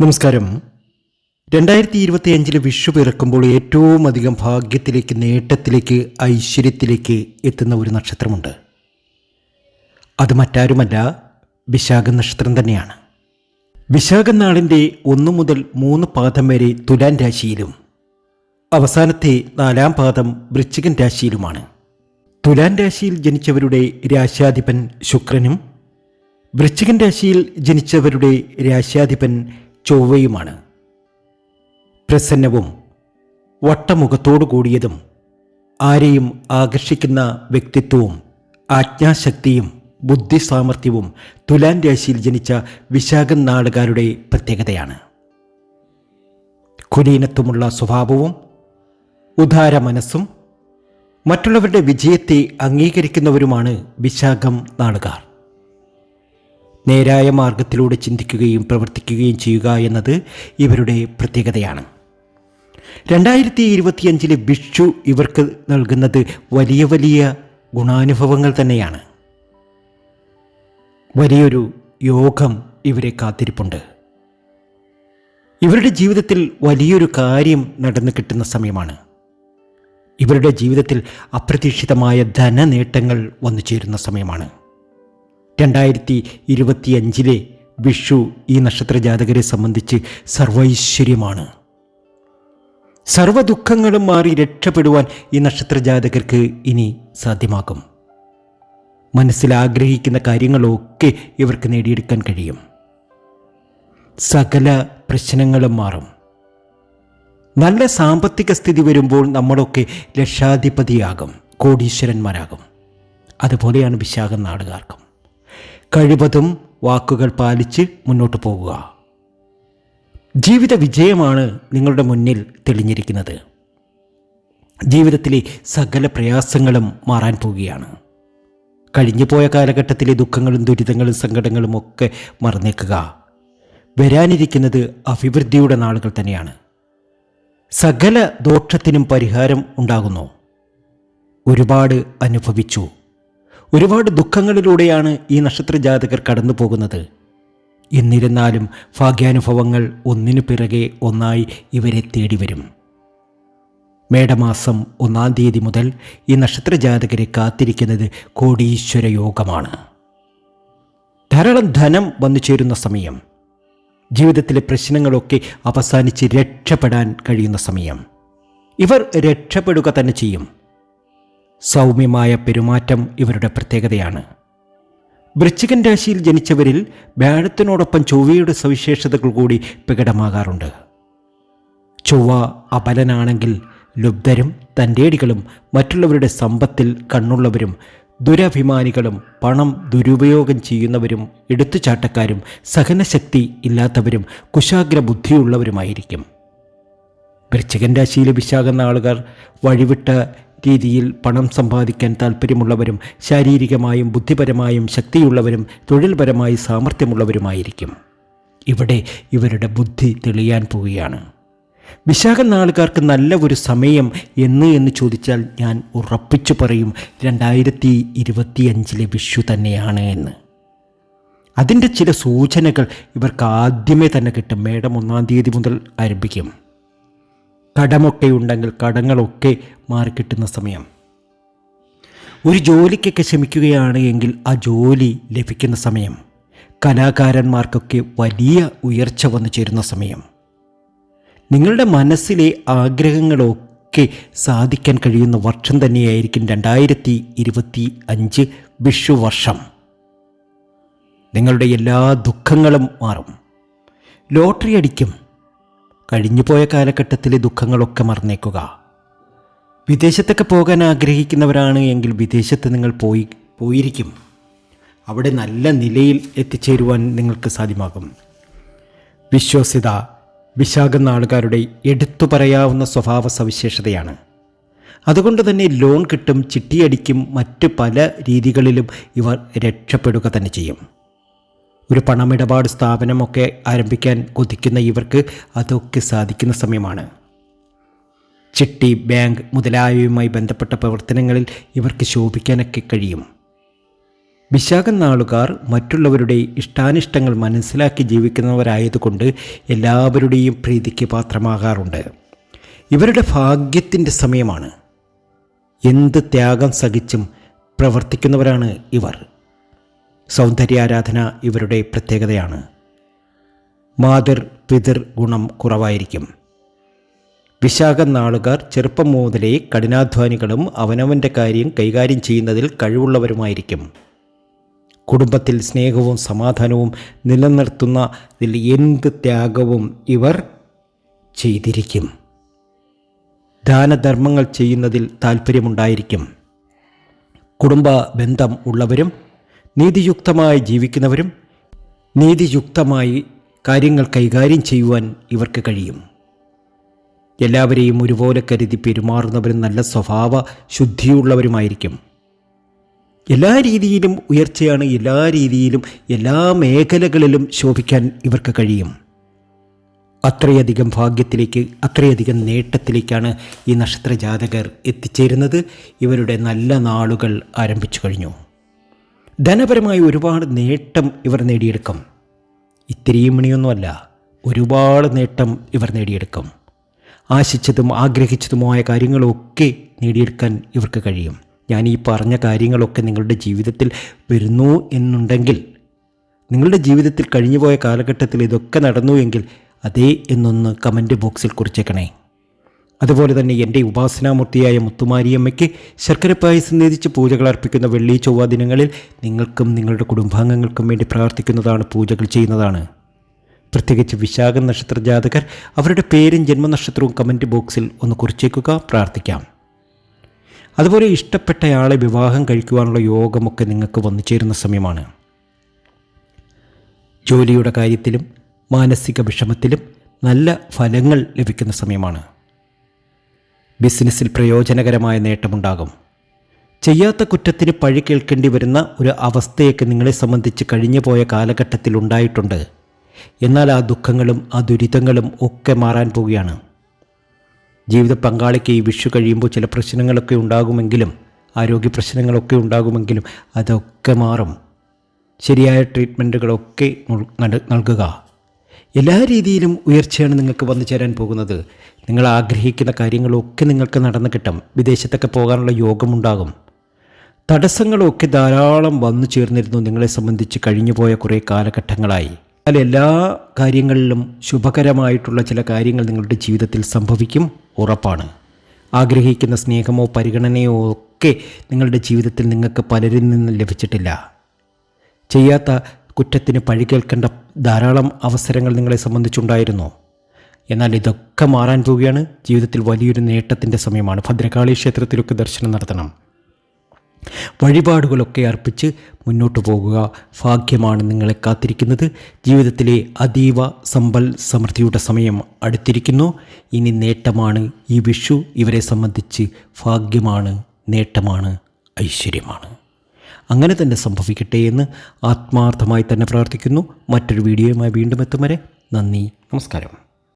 നമസ്കാരം. രണ്ടായിരത്തി ഇരുപത്തി അഞ്ചിലെ വിഷു പിറക്കുമ്പോൾ ഏറ്റവും അധികം ഭാഗ്യത്തിലേക്ക് നേട്ടത്തിലേക്ക് ഐശ്വര്യത്തിലേക്ക് എത്തുന്ന ഒരു നക്ഷത്രമുണ്ട്. അത് മറ്റാരുമല്ല വിശാഖ നക്ഷത്രം തന്നെയാണ്. വിശാഖ നാളിന്റെ ഒന്നു മുതൽ മൂന്ന് പാദം വരെ തുലാൻ രാശിയിലും അവസാനത്തെ നാലാം പാദം വൃശ്ചികൻ രാശിയിലുമാണ്. തുലാൻ രാശിയിൽ ജനിച്ചവരുടെ രാശാധിപൻ ശുക്രനും വൃശ്ചികൻ രാശിയിൽ ജനിച്ചവരുടെ രാശാധിപൻ ചൊവ്വയുമാണ്. പ്രസന്നവും വട്ടമുഖത്തോടു കൂടിയതും ആരെയും ആകർഷിക്കുന്ന വ്യക്തിത്വവും ആജ്ഞാശക്തിയും ബുദ്ധി സാമർഥ്യവും തുലാൻ രാശിയിൽ ജനിച്ച വിശാഖൻ നാടുകാരുടെ പ്രത്യേകതയാണ്. കുലീനത്വമുള്ള സ്വഭാവവും ഉദാര മനസ്സും മറ്റുള്ളവരുടെ വിജയത്തെ അംഗീകരിക്കുന്നവരുമാണ് വിശാഖം നാടുകാർ. നേരായ മാർഗത്തിലൂടെ ചിന്തിക്കുകയും പ്രവർത്തിക്കുകയും ചെയ്യുക എന്നത് ഇവരുടെ പ്രത്യേകതയാണ്. രണ്ടായിരത്തി ഇരുപത്തിയഞ്ചിലെ ഭിക്ഷു ഇവർക്ക് നൽകുന്നത് വലിയ വലിയ ഗുണാനുഭവങ്ങൾ തന്നെയാണ്. വലിയൊരു യോഗം ഇവരെ കാത്തിരിപ്പുണ്ട്. ഇവരുടെ ജീവിതത്തിൽ വലിയൊരു കാര്യം നടന്നു കിട്ടുന്ന സമയമാണ്. ഇവരുടെ ജീവിതത്തിൽ അപ്രതീക്ഷിതമായ ധനനേട്ടങ്ങൾ വന്നു ചേരുന്ന സമയമാണ്. രണ്ടായിരത്തി ഇരുപത്തിയഞ്ചിലെ വിഷു ഈ നക്ഷത്ര ജാതകരെ സംബന്ധിച്ച് സർവൈശ്വര്യമാണ്. സർവ ദുഃഖങ്ങളും മാറി രക്ഷപ്പെടുവാൻ ഈ നക്ഷത്ര ജാതകർക്ക് ഇനി സാധ്യമാകും. മനസ്സിൽ ആഗ്രഹിക്കുന്ന കാര്യങ്ങളൊക്കെ ഇവർക്ക് നേടിയെടുക്കാൻ കഴിയും. സകല പ്രശ്നങ്ങളും മാറും. നല്ല സാമ്പത്തിക സ്ഥിതി വരുമ്പോൾ നമ്മളൊക്കെ ലക്ഷാധിപതിയാകും കോടീശ്വരന്മാരാകും. അതുപോലെയാണ് വിശാഖം നാടുകാർക്കും. കഴിവതും വാക്കുകൾ പാലിച്ച് മുന്നോട്ട് പോകുക. ജീവിത വിജയമാണ് നിങ്ങളുടെ മുന്നിൽ തെളിഞ്ഞിരിക്കുന്നത്. ജീവിതത്തിലെ സകല പ്രയാസങ്ങളും മാറാൻ പോവുകയാണ്. കഴിഞ്ഞുപോയ കാലഘട്ടത്തിലെ ദുഃഖങ്ങളും ദുരിതങ്ങളും സങ്കടങ്ങളും ഒക്കെ മറന്നേക്കുക. വരാനിരിക്കുന്നത് അഭിവൃദ്ധിയുടെ നാളുകൾ തന്നെയാണ്. സകല ദോഷത്തിനും പരിഹാരം ഉണ്ടാകുന്നു. ഒരുപാട് അനുഭവിച്ചു. ഒരുപാട് ദുഃഖങ്ങളിലൂടെയാണ് ഈ നക്ഷത്ര ജാതകർ കടന്നു പോകുന്നത് എന്നിരുന്നാലും ഭാഗ്യാനുഭവങ്ങൾ ഒന്നിനു പിറകെ ഒന്നായി ഇവരെ തേടി വരും മേടമാസം ഒന്നാം തീയതി മുതൽ ഈ നക്ഷത്ര ജാതകരെ കാത്തിരിക്കുന്നത് കോടീശ്വര യോഗമാണ് ധാരാളം ധനം വന്നു ചേരുന്ന സമയം. ജീവിതത്തിലെ പ്രശ്നങ്ങളൊക്കെ അവസാനിച്ച് രക്ഷപ്പെടാൻ കഴിയുന്ന സമയം. ഇവർ രക്ഷപ്പെടുക തന്നെ ചെയ്യും. സൗമ്യമായ പെരുമാറ്റം ഇവരുടെ പ്രത്യേകതയാണ്. വൃശ്ചികൻ രാശിയിൽ ജനിച്ചവരിൽ വ്യാഴത്തിനോടൊപ്പം ചൊവ്വയുടെ സവിശേഷതകൾ കൂടി പ്രകടമാകാറുണ്ട്. ചൊവ്വ അബലനാണെങ്കിൽ ലുബ്ധരും തന്റേടികളും മറ്റുള്ളവരുടെ സമ്പത്തിൽ കണ്ണുള്ളവരും ദുരഭിമാനികളും പണം ദുരുപയോഗം ചെയ്യുന്നവരും എടുത്തുചാട്ടക്കാരും സഹനശക്തി ഇല്ലാത്തവരും കുശാഗ്ര ബുദ്ധിയുള്ളവരുമായിരിക്കും വൃശ്ചികൻ രാശിയിലെ വിശാകുന്ന ആളുകൾ വഴിവിട്ട രീതിയിൽ പണം സമ്പാദിക്കാൻ താല്പര്യമുള്ളവരും ശാരീരികമായും ബുദ്ധിപരമായും ശക്തിയുള്ളവരും തൊഴിൽപരമായി സാമർഥ്യമുള്ളവരുമായിരിക്കും. ഇവിടെ ഇവരുടെ ബുദ്ധി തെളിയാൻ പോവുകയാണ്. വിശാഖ നാളുകാർക്ക് നല്ല ഒരു സമയം എന്ന് എന്ന് ചോദിച്ചാൽ ഞാൻ ഉറപ്പിച്ചു പറയും രണ്ടായിരത്തി ഇരുപത്തിയഞ്ചിലെ വിഷു തന്നെയാണ് എന്ന്. അതിന്റെ ചില സൂചനകൾ ഇവർക്ക് ആദ്യമേ തന്നെ കിട്ടും മേടം ഒന്നാം തീയതി മുതൽ ആരംഭിക്കും. കടമൊക്കെ ഉണ്ടെങ്കിൽ കടങ്ങളൊക്കെ മാറിക്കിട്ടുന്ന സമയം. ഒരു ജോലിക്കൊക്കെ ശ്രമിക്കുകയാണ് എങ്കിൽ ആ ജോലി ലഭിക്കുന്ന സമയം. കലാകാരന്മാർക്കൊക്കെ വലിയ ഉയർച്ച വന്നു ചേരുന്ന സമയം. നിങ്ങളുടെ മനസ്സിലെ ആഗ്രഹങ്ങളൊക്കെ സാധിക്കാൻ കഴിയുന്ന വർഷം തന്നെയായിരിക്കും രണ്ടായിരത്തി ഇരുപത്തി അഞ്ച് വിഷു വർഷം നിങ്ങളുടെ എല്ലാ ദുഃഖങ്ങളും മാറും. ലോട്ടറി അടിക്കും. കഴിഞ്ഞുപോയ കാലഘട്ടത്തിലെ ദുഃഖങ്ങളൊക്കെ മറന്നേക്കുക. വിദേശത്തൊക്കെ പോകാൻ ആഗ്രഹിക്കുന്നവരാണ് എങ്കിൽ വിദേശത്ത് നിങ്ങൾ പോയി പോയിരിക്കും. അവിടെ നല്ല നിലയിൽ എത്തിച്ചേരുവാൻ നിങ്ങൾക്ക് സാധ്യമാകും. വിശ്വസ്യത വിശാഖുന്ന നാളുകാരുടെ എടുത്തു പറയാവുന്ന സ്വഭാവ സവിശേഷതയാണ്. അതുകൊണ്ട് തന്നെ ലോൺ കിട്ടും ചിട്ടിയടിക്കും മറ്റ് പല രീതികളിലും ഇവർ രക്ഷപ്പെടുക തന്നെ ചെയ്യും. ഒരു പണമിടപാട് സ്ഥാപനമൊക്കെ ആരംഭിക്കാൻ കൊതിക്കുന്ന ഇവർക്ക് അതൊക്കെ സാധിക്കുന്ന സമയമാണ്. ചിട്ടി ബാങ്ക് മുതലായവയുമായി ബന്ധപ്പെട്ട പ്രവർത്തനങ്ങളിൽ ഇവർക്ക് ശോഭിക്കാനൊക്കെ കഴിയും. വിശാഖം നാളുകാർ മറ്റുള്ളവരുടെ ഇഷ്ടാനിഷ്ടങ്ങൾ മനസ്സിലാക്കി ജീവിക്കുന്നവരായതുകൊണ്ട് എല്ലാവരുടെയും പ്രീതിക്ക് പാത്രമാകാറുണ്ട്. ഇവരുടെ ഭാഗ്യത്തിന്റെ സമയമാണ്. എന്ത് ത്യാഗം സഹിച്ചും പ്രവർത്തിക്കുന്നവരാണ് ഇവർ. സൗന്ദര്യാരാധന ഇവരുടെ പ്രത്യേകതയാണ്. മാതൃ പിതൃ ഗുണം കുറവായിരിക്കും. വിശാഖം നാളുകാർ ചെറുപ്പം മുതലേ കഠിനാധ്വാനികളും അവനവന്റെ കാര്യം കൈകാര്യം ചെയ്യുന്നതിൽ കഴിവുള്ളവരുമായിരിക്കും. കുടുംബത്തിൽ സ്നേഹവും സമാധാനവും നിലനിർത്തുന്നതിൽ എന്ത് ത്യാഗവും ഇവർ ചെയ്തിരിക്കും. ദാനധർമ്മങ്ങൾ ചെയ്യുന്നതിൽ താല്പര്യമുണ്ടായിരിക്കും കുടുംബ ബന്ധം ഉള്ളവരും നീതിയുക്തമായി ജീവിക്കുന്നവരും നീതിയുക്തമായി കാര്യങ്ങൾ കൈകാര്യം ചെയ്യുവാൻ ഇവർക്ക് കഴിയും. എല്ലാവരെയും ഒരുപോലെ കരുതി പെരുമാറുന്നവരും നല്ല സ്വഭാവ ശുദ്ധിയുള്ളവരുമായിരിക്കും. എല്ലാ രീതിയിലും ഉയർച്ചയാണ് എല്ലാ രീതിയിലും എല്ലാ മേഖലകളിലും ശോഭിക്കാൻ ഇവർക്ക് കഴിയും. അത്രയധികം ഭാഗ്യത്തിലേക്ക് അത്രയധികം നേട്ടത്തിലേക്കാണ് ഈ നക്ഷത്ര ജാതകർ എത്തിച്ചേരുന്നത്. ഇവരുടെ നല്ല നാളുകൾ ആരംഭിച്ചു കഴിഞ്ഞു. ധനപരമായി ഒരുപാട് നേട്ടം ഇവർ നേടിയെടുക്കും. ഇത്തിരിയും മണിയൊന്നുമല്ല ഒരുപാട് നേട്ടം ഇവർ നേടിയെടുക്കും. ആശിച്ചതും ആഗ്രഹിച്ചതുമായ കാര്യങ്ങളൊക്കെ നേടിയെടുക്കാൻ ഇവർക്ക് കഴിയും. ഞാൻ ഈ പറഞ്ഞ കാര്യങ്ങളൊക്കെ നിങ്ങളുടെ ജീവിതത്തിൽ വരുന്നു എന്നുണ്ടെങ്കിൽ നിങ്ങളുടെ ജീവിതത്തിൽ കഴിഞ്ഞുപോയ കാലഘട്ടത്തിൽ ഇതൊക്കെ നടന്നു എങ്കിൽ അതേ എന്നൊന്ന് കമന്റ് ബോക്സിൽ കുറിച്ചേക്കണേ. അതുപോലെ തന്നെ എന്റെ ഉപാസനാമൂർത്തിയായ മുത്തുമാരിയമ്മയ്ക്ക് ശർക്കര പായസം പൂജകൾ അർപ്പിക്കുന്ന വെള്ളി ചൊവ്വ ദിനങ്ങളിൽ നിങ്ങൾക്കും നിങ്ങളുടെ കുടുംബാംഗങ്ങൾക്കും വേണ്ടി പ്രാർത്ഥിക്കുന്നതാണ് പൂജകൾ ചെയ്യുന്നതാണ്. പ്രത്യേകിച്ച് വിശാഖ നക്ഷത്ര ജാതകർ അവരുടെ പേരും ജന്മനക്ഷത്രവും കമന്റ് ബോക്സിൽ ഒന്ന് കുറിച്ചേക്കുക പ്രാർത്ഥിക്കാം. അതുപോലെ ഇഷ്ടപ്പെട്ടയാളെ വിവാഹം കഴിക്കുവാനുള്ള യോഗമൊക്കെ നിങ്ങൾക്ക് വന്നു ചേരുന്ന സമയമാണ്. ജോലിയുടെ കാര്യത്തിലും മാനസിക വിഷമത്തിലും നല്ല ഫലങ്ങൾ ലഭിക്കുന്ന സമയമാണ്. ബിസിനസ്സിൽ പ്രയോജനകരമായ നേട്ടമുണ്ടാകും. ചെയ്യാത്ത കുറ്റത്തിന് പഴി കേൾക്കേണ്ടി വരുന്ന ഒരു അവസ്ഥയൊക്കെ നിങ്ങളെ സംബന്ധിച്ച് കഴിഞ്ഞു പോയ കാലഘട്ടത്തിൽ ഉണ്ടായിട്ടുണ്ട് എന്നാൽ ആ ദുഃഖങ്ങളും ആ ദുരിതങ്ങളും ഒക്കെ മാറാൻ പോവുകയാണ്. ജീവിത പങ്കാളിക്ക് ഈ വിഷു കഴിയുമ്പോൾ ചില പ്രശ്നങ്ങളൊക്കെ ഉണ്ടാകുമെങ്കിലും ആരോഗ്യ പ്രശ്നങ്ങളൊക്കെ ഉണ്ടാകുമെങ്കിലും അതൊക്കെ മാറും. ശരിയായ ട്രീറ്റ്മെന്റുകളൊക്കെ നൽ- നൽ- നൽകുക. എല്ലാ രീതിയിലും ഉയർച്ചയാണ് നിങ്ങൾക്ക് വന്നു ചേരാൻ പോകുന്നത്. നിങ്ങൾ ആഗ്രഹിക്കുന്ന കാര്യങ്ങളൊക്കെ നിങ്ങൾക്ക് നടന്നു കിട്ടും. വിദേശത്തൊക്കെ പോകാനുള്ള യോഗമുണ്ടാകും. തടസ്സങ്ങളൊക്കെ ധാരാളം വന്നു ചേർന്നിരുന്നു നിങ്ങളെ സംബന്ധിച്ച് കഴിഞ്ഞുപോയ കുറേ കാലഘട്ടങ്ങളായി. എന്നാൽ എല്ലാ കാര്യങ്ങളിലും ശുഭകരമായിട്ടുള്ള ചില കാര്യങ്ങൾ നിങ്ങളുടെ ജീവിതത്തിൽ സംഭവിക്കും ഉറപ്പാണ്. ആഗ്രഹിക്കുന്ന സ്നേഹമോ പരിഗണനയോ ഒക്കെ നിങ്ങളുടെ ജീവിതത്തിൽ നിങ്ങൾക്ക് പലരിൽ നിന്നും ലഭിച്ചിട്ടില്ല. ചെയ്യാത്ത കുറ്റത്തിന് പഴി കേൾക്കേണ്ട ധാരാളം അവസരങ്ങൾ നിങ്ങളെ സംബന്ധിച്ചുണ്ടായിരുന്നു. എന്നാൽ ഇതൊക്കെ മാറാൻ പോവുകയാണ്. ജീവിതത്തിൽ വലിയൊരു നേട്ടത്തിന്റെ സമയമാണ്. ഭദ്രകാളി ക്ഷേത്രത്തിലൊക്കെ ദർശനം നടത്തണം. വഴിപാടുകളൊക്കെ അർപ്പിച്ച് മുന്നോട്ടു പോകുക. ഭാഗ്യമാണ് നിങ്ങളെ കാത്തിരിക്കുന്നത്. ജീവിതത്തിലെ അതീവ സമ്പൽ സമൃദ്ധിയുടെ സമയം അടുത്തിരിക്കുന്നു. ഇനി നേട്ടമാണ് ഈ വിഷു. ഇവരെ സംബന്ധിച്ച് ഭാഗ്യമാണ് നേട്ടമാണ് ഐശ്വര്യമാണ്. അങ്ങനെ തന്നെ സംഭവിക്കട്ടെ എന്ന് ആത്മാർത്ഥമായി തന്നെ പ്രാർത്ഥിക്കുന്നു. മറ്റൊരു വീഡിയോയുമായി വീണ്ടും എത്തും വരെ നന്ദി നമസ്കാരം.